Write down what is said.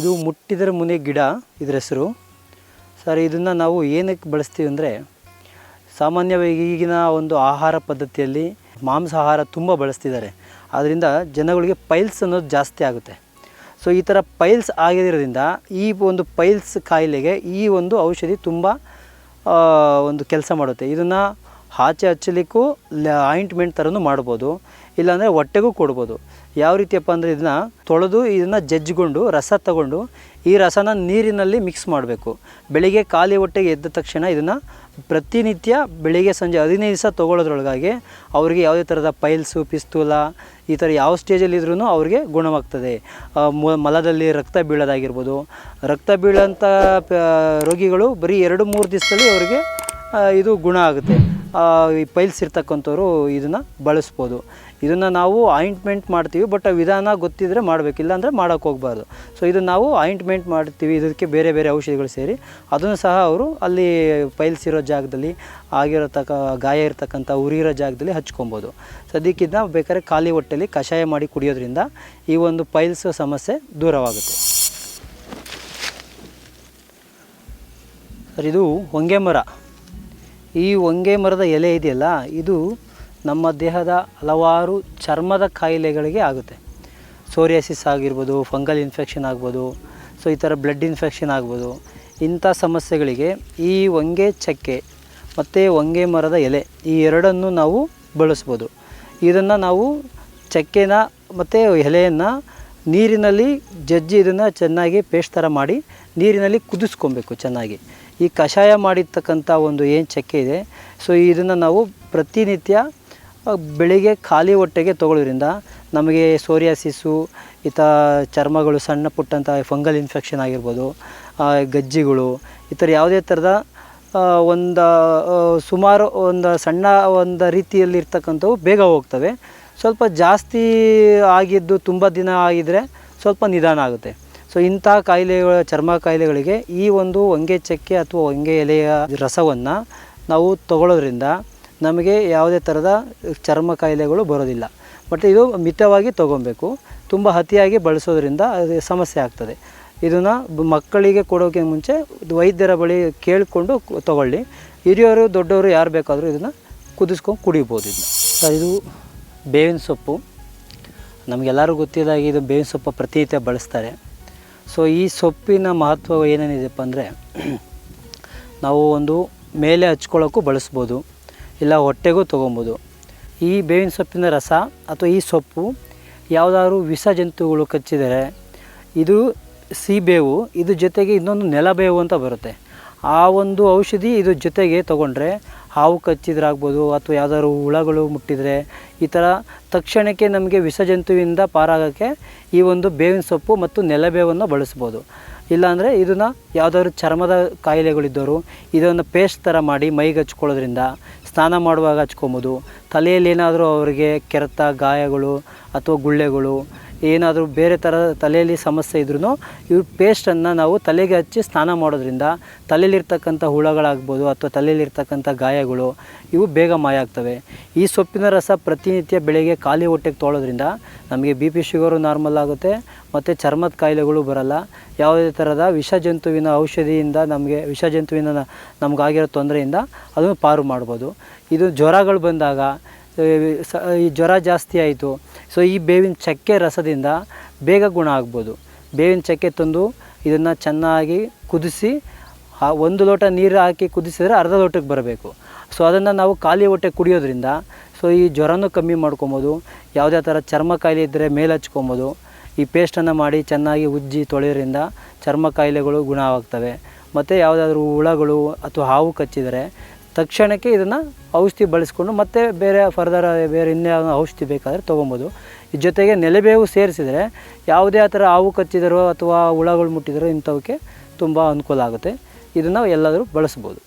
ಇದು ಮುಟ್ಟಿದರ ಮುನಿ ಗಿಡ ಇದ್ರ ಹೆಸರು. ಸರ್, ಇದನ್ನು ನಾವು ಏನಕ್ಕೆ ಬಳಸ್ತೀವಿ ಅಂದರೆ ಸಾಮಾನ್ಯವಾಗಿ ಈಗಿನ ಒಂದು ಆಹಾರ ಪದ್ಧತಿಯಲ್ಲಿ ಮಾಂಸಾಹಾರ ತುಂಬ ಬಳಸ್ತಿದ್ದಾರೆ. ಆದ್ದರಿಂದ ಜನಗಳಿಗೆ ಪೈಲ್ಸ್ ಅನ್ನೋದು ಜಾಸ್ತಿ ಆಗುತ್ತೆ. ಸೊ, ಈ ಥರ ಪೈಲ್ಸ್ ಆಗಿರೋದ್ರಿಂದ ಈ ಒಂದು ಪೈಲ್ಸ್ ಕಾಯಿಲೆಗೆ ಈ ಒಂದು ಔಷಧಿ ತುಂಬ ಒಂದು ಕೆಲಸ ಮಾಡುತ್ತೆ. ಇದನ್ನು ಆಚೆ ಹಚ್ಚಲಿಕ್ಕೂ ಆಯಿಂಟ್ಮೆಂಟ್ ಥರನೂ ಮಾಡ್ಬೋದು. ಇಲ್ಲಾಂದರೆ ಹೊಟ್ಟೆಗೂ ಕೊಡ್ಬೋದು. ಯಾವ ರೀತಿಯಪ್ಪ ಅಂದರೆ ಇದನ್ನ ತೊಳೆದು ಇದನ್ನು ಜಜ್ಜಿಕೊಂಡು, ರಸ ತಗೊಂಡು ಈ ರಸನ ನೀರಿನಲ್ಲಿ ಮಿಕ್ಸ್ ಮಾಡಬೇಕು. ಬೆಳಿಗ್ಗೆ ಖಾಲಿ ಹೊಟ್ಟೆಗೆ ಎದ್ದ ತಕ್ಷಣ ಇದನ್ನು ಪ್ರತಿನಿತ್ಯ ಬೆಳಿಗ್ಗೆ ಸಂಜೆ ಹದಿನೈದು ದಿವಸ ತೊಗೊಳೋದ್ರೊಳಗಾಗಿ ಅವರಿಗೆ ಯಾವುದೇ ಥರದ ಪೈಲ್ಸು ಪಿಸ್ತೂಲ ಈ ಥರ ಯಾವ ಸ್ಟೇಜಲ್ಲಿ ಇದ್ರೂ ಅವ್ರಿಗೆ ಗುಣವಾಗ್ತದೆ. ಮಲದಲ್ಲಿ ರಕ್ತ ಬೀಳೋದಾಗಿರ್ಬೋದು. ರಕ್ತ ಬೀಳೋಂಥ ರೋಗಿಗಳು ಬರೀ ಎರಡು ಮೂರು ದಿವಸದಲ್ಲಿ ಅವರಿಗೆ ಇದು ಗುಣ ಆಗುತ್ತೆ. ಈ ಪೈಲ್ಸ್ ಇರ್ತಕ್ಕಂಥವ್ರು ಇದನ್ನು ಬಳಸ್ಬೋದು. ಇದನ್ನು ನಾವು ಆಯಿಂಟ್ಮೆಂಟ್ ಮಾಡ್ತೀವಿ ಬಟ್ ವಿಧಾನ ಗೊತ್ತಿದ್ದರೆ ಮಾಡಬೇಕು. ಇಲ್ಲಾಂದರೆ ಮಾಡೋಕ್ಕೆ ಹೋಗಬಾರ್ದು. ಸೊ ಇದನ್ನು ನಾವು ಆಯಿಂಟ್ಮೆಂಟ್ ಮಾಡ್ತೀವಿ, ಇದಕ್ಕೆ ಬೇರೆ ಬೇರೆ ಔಷಧಿಗಳು ಸೇರಿ. ಅದನ್ನು ಸಹ ಅವರು ಅಲ್ಲಿ ಪೈಲ್ಸ್ ಇರೋ ಜಾಗದಲ್ಲಿ, ಆಗಿರತಕ್ಕ, ಗಾಯ ಇರತಕ್ಕಂಥ ಉರಿರೋ ಜಾಗದಲ್ಲಿ ಹಚ್ಕೊಬೋದು. ಸದ್ಯಕ್ಕಿಂತ ಬೇಕಾದ್ರೆ ಖಾಲಿ ಹೊಟ್ಟೆಲಿ ಕಷಾಯ ಮಾಡಿ ಕುಡಿಯೋದ್ರಿಂದ ಈ ಒಂದು ಪೈಲ್ಸ್ ಸಮಸ್ಯೆ ದೂರವಾಗುತ್ತೆ. ಸರ್, ಇದು ಹೊಂಗೆ ಮರ. ಈ ಹೊಂಗೆ ಮರದ ಎಲೆ ಇದೆಯಲ್ಲ, ಇದು ನಮ್ಮ ದೇಹದ ಹಲವಾರು ಚರ್ಮದ ಕಾಯಿಲೆಗಳಿಗೆ ಆಗುತ್ತೆ. ಸೋರಿಯಾಸಿಸ್ ಆಗಿರ್ಬೋದು, ಫಂಗಲ್ ಇನ್ಫೆಕ್ಷನ್ ಆಗ್ಬೋದು, ಸೊ ಈ ಥರ ಬ್ಲಡ್ ಇನ್ಫೆಕ್ಷನ್ ಆಗ್ಬೋದು. ಇಂಥ ಸಮಸ್ಯೆಗಳಿಗೆ ಈ ಹೊಂಗೆ ಚಕ್ಕೆ ಮತ್ತು ಹೊಂಗೆ ಮರದ ಎಲೆ ಈ ಎರಡನ್ನು ನಾವು ಬಳಸ್ಬೋದು. ಇದನ್ನು ನಾವು ಚಕ್ಕೆನ ಮತ್ತು ಎಲೆಯನ್ನು ನೀರಿನಲ್ಲಿ ಜಜ್ಜಿ ಇದನ್ನು ಚೆನ್ನಾಗಿ ಪೇಸ್ಟ್ ಥರ ಮಾಡಿ ನೀರಿನಲ್ಲಿ ಕುದಿಸ್ಕೊಬೇಕು ಚೆನ್ನಾಗಿ. ಈ ಕಷಾಯ ಮಾಡಿರ್ತಕ್ಕಂಥ ಒಂದು ಏನು ಚಕ್ಕೆ ಇದೆ, ಸೊ ಇದನ್ನು ನಾವು ಪ್ರತಿನಿತ್ಯ ಬೆಳಿಗ್ಗೆ ಖಾಲಿ ಹೊಟ್ಟೆಗೆ ತಗೊಳ್ಳೋದ್ರಿಂದ ನಮಗೆ ಸೋರಿಯಾಸಿಸ್ಸು ಈ ಥರ ಚರ್ಮಗಳು ಸಣ್ಣ ಪುಟ್ಟಂಥ ಫಂಗಲ್ ಇನ್ಫೆಕ್ಷನ್ ಆಗಿರ್ಬೋದು ಗಜ್ಜಿಗಳು, ಈ ಥರ ಯಾವುದೇ ಥರದ ಒಂದು ಸುಮಾರು ಒಂದು ಸಣ್ಣ ಒಂದು ರೀತಿಯಲ್ಲಿ ಇರ್ತಕ್ಕಂಥವು ಬೇಗ ಹೋಗ್ತವೆ. ಸ್ವಲ್ಪ ಜಾಸ್ತಿ ಆಗಿದ್ದು ತುಂಬ ದಿನ ಆಗಿದ್ದರೆ ಸ್ವಲ್ಪ ನಿಧಾನ ಆಗುತ್ತೆ. ಸೊ ಇಂಥ ಕಾಯಿಲೆಗಳ, ಚರ್ಮ ಕಾಯಿಲೆಗಳಿಗೆ ಈ ಒಂದು ಹೊಂಗೆ ಚಕ್ಕೆ ಅಥವಾ ಹೊಂಗೆ ಎಲೆಯ ರಸವನ್ನು ನಾವು ತಗೊಳ್ಳೋದ್ರಿಂದ ನಮಗೆ ಯಾವುದೇ ಥರದ ಚರ್ಮ ಕಾಯಿಲೆಗಳು ಬರೋದಿಲ್ಲ. ಬಟ್ ಇದು ಮಿತವಾಗಿ ತೊಗೊಬೇಕು ತುಂಬ ಅತಿಯಾಗಿ ಬಳಸೋದ್ರಿಂದ ಅದು ಸಮಸ್ಯೆ ಆಗ್ತದೆ. ಇದನ್ನು ಮಕ್ಕಳಿಗೆ ಕೊಡೋಕ್ಕೆ ಮುಂಚೆ ವೈದ್ಯರ ಬಳಿ ಕೇಳಿಕೊಂಡು ತಗೊಳ್ಳಿ. ಹಿರಿಯವರು ದೊಡ್ಡವರು ಯಾರು ಬೇಕಾದರೂ ಇದನ್ನು ಕುದಿಸ್ಕೊಂಡು ಕುಡಿಬೋದು ಇದನ್ನ. ಸರ್, ಇದು ಬೇವಿನ ಸೊಪ್ಪು. ನಮಗೆಲ್ಲರೂ ಗೊತ್ತಿದ್ದಾಗಿ ಇದು ಬೇವಿನ ಸೊಪ್ಪು ಪ್ರತಿನಿತ್ಯ ಬಳಸ್ತಾರೆ. ಸೊ, ಈ ಸೊಪ್ಪಿನ ಮಹತ್ವ ಏನೇನಿದೆಪ್ಪ ಅಂದರೆ, ನಾವು ಒಂದು ಮೇಲೆ ಹಚ್ಕೊಳ್ಳೋಕ್ಕೂ ಬಳಸ್ಬೋದು. ಇಲ್ಲ ಹೊಟ್ಟೆಗೂ ತೊಗೊಬೋದು. ಈ ಬೇವಿನ ಸೊಪ್ಪಿನ ರಸ ಅಥವಾ ಈ ಸೊಪ್ಪು ಯಾವುದಾದ್ರು ವಿಷ ಜಂತುಗಳು ಕಚ್ಚಿದರೆ ಇದು ಸೀಬೇವು ಇದು ಜೊತೆಗೆ ಇನ್ನೊಂದು ನೆಲಬೇವು ಅಂತ ಬರುತ್ತೆ. ಆ ಒಂದು ಔಷಧಿ ಇದು ಜೊತೆಗೆ ತೊಗೊಂಡ್ರೆ ಹಾವು ಕಚ್ಚಿದ್ರಾಗ್ಬೋದು ಅಥವಾ ಯಾವ್ದಾದ್ರು ಹುಳಗಳು ಮುಟ್ಟಿದರೆ ಈ ಥರ ತಕ್ಷಣಕ್ಕೆ ನಮಗೆ ವಿಷಜಂತುವಿಂದ ಪಾರಾಗೋಕ್ಕೆ ಈ ಒಂದು ಬೇವಿನ ಸೊಪ್ಪು ಮತ್ತು ನೆಲಬೇವನ್ನು ಬಳಸ್ಬೋದು. ಇಲ್ಲಾಂದರೆ ಇದನ್ನು ಯಾವುದಾದ್ರು ಚರ್ಮದ ಕಾಯಿಲೆಗಳಿದ್ದವರು ಇದನ್ನು ಪೇಸ್ಟ್ ಥರ ಮಾಡಿ ಮೈಗೆ ಹಚ್ಕೊಳ್ಳೋದ್ರಿಂದ ಸ್ನಾನ ಮಾಡುವಾಗ ಹಚ್ಕೊಬೋದು. ತಲೆಯಲ್ಲಿ ಏನಾದರೂ ಅವರಿಗೆ ಕೆರೆತ, ಗಾಯಗಳು ಅಥವಾ ಗುಳ್ಳೆಗಳು ಏನಾದರೂ ಬೇರೆ ಥರ ತಲೆಯಲ್ಲಿ ಸಮಸ್ಯೆ ಇದ್ರೂ ಇವ್ರ ಪೇಸ್ಟನ್ನು ನಾವು ತಲೆಗೆ ಹಚ್ಚಿ ಸ್ನಾನ ಮಾಡೋದ್ರಿಂದ ತಲೆಯಲ್ಲಿರ್ತಕ್ಕಂಥ ಹುಳಗಳಾಗ್ಬೋದು ಅಥವಾ ತಲೆಯಲ್ಲಿರ್ತಕ್ಕಂಥ ಗಾಯಗಳು ಇವು ಬೇಗ ಮಾಯ ಆಗ್ತವೆ. ಈ ಸೊಪ್ಪಿನ ರಸ ಪ್ರತಿನಿತ್ಯ ಬೆಳಗ್ಗೆ ಖಾಲಿ ಹೊಟ್ಟೆಗೆ ತೊಳೋದ್ರಿಂದ ನಮಗೆ ಬಿ ಪಿ ಶುಗರು ನಾರ್ಮಲ್ ಆಗುತ್ತೆ ಮತ್ತು ಚರ್ಮದ ಕಾಯಿಲೆಗಳು ಬರಲ್ಲ. ಯಾವುದೇ ಥರದ ವಿಷ ಜಂತುವಿನ ಔಷಧಿಯಿಂದ ನಮಗೆ ವಿಷ ಜಂತುವಿನ ನಮಗಾಗಿರೋ ತೊಂದರೆಯಿಂದ ಅದನ್ನು ಪಾರು ಮಾಡ್ಬೋದು. ಇದು ಜ್ವರಗಳು ಬಂದಾಗ ಈ ಜ್ವರ ಜಾಸ್ತಿ ಆಯಿತು ಸೊ ಈ ಬೇವಿನ ಚಕ್ಕೆ ರಸದಿಂದ ಬೇಗ ಗುಣ ಆಗ್ಬೋದು. ಬೇವಿನ ಚಕ್ಕೆ ತಂದು ಇದನ್ನು ಚೆನ್ನಾಗಿ ಕುದಿಸಿ, ಆ ಒಂದು ಲೋಟ ನೀರು ಹಾಕಿ ಕುದಿಸಿದರೆ ಅರ್ಧ ಲೋಟಕ್ಕೆ ಬರಬೇಕು. ಸೊ ಅದನ್ನು ನಾವು ಖಾಲಿ ಹೊಟ್ಟೆ ಕುಡಿಯೋದ್ರಿಂದ ಸೊ ಈ ಜ್ವರನೂ ಕಮ್ಮಿ ಮಾಡ್ಕೊಬೋದು. ಯಾವುದೇ ಥರ ಚರ್ಮ ಕಾಯಿಲೆ ಇದ್ದರೆ ಮೇಲೆ ಹಚ್ಕೊಬೋದು. ಈ ಪೇಸ್ಟನ್ನು ಮಾಡಿ ಚೆನ್ನಾಗಿ ಉಜ್ಜಿ ತೊಳೆಯೋದ್ರಿಂದ ಚರ್ಮ ಕಾಯಿಲೆಗಳು ಗುಣ ಆಗ್ತವೆ. ಮತ್ತು ಯಾವುದಾದ್ರೂ ಹುಳಗಳು ಅಥವಾ ಹಾವು ಕಚ್ಚಿದರೆ ತಕ್ಷಣಕ್ಕೆ ಇದನ್ನು ಔಷಧಿ ಬಳಸ್ಕೊಂಡು ಮತ್ತೆ ಬೇರೆ ಫರ್ದರ್ ಬೇರೆ ಇನ್ಯಾವ ಔಷಧಿ ಬೇಕಾದರೆ ತೊಗೊಬೋದು. ಜೊತೆಗೆ ನೆಲೆಬೇವು ಸೇರಿಸಿದರೆ ಯಾವುದೇ ಆ ಥರ ಹಾವು ಕಚ್ಚಿದರೋ ಅಥವಾ ಹುಳಗಳು ಮುಟ್ಟಿದರೋ ಇಂಥವಕ್ಕೆ ತುಂಬ ಅನುಕೂಲ ಆಗುತ್ತೆ. ಇದನ್ನು ಎಲ್ಲಾದರೂ ಬಳಸ್ಬೋದು.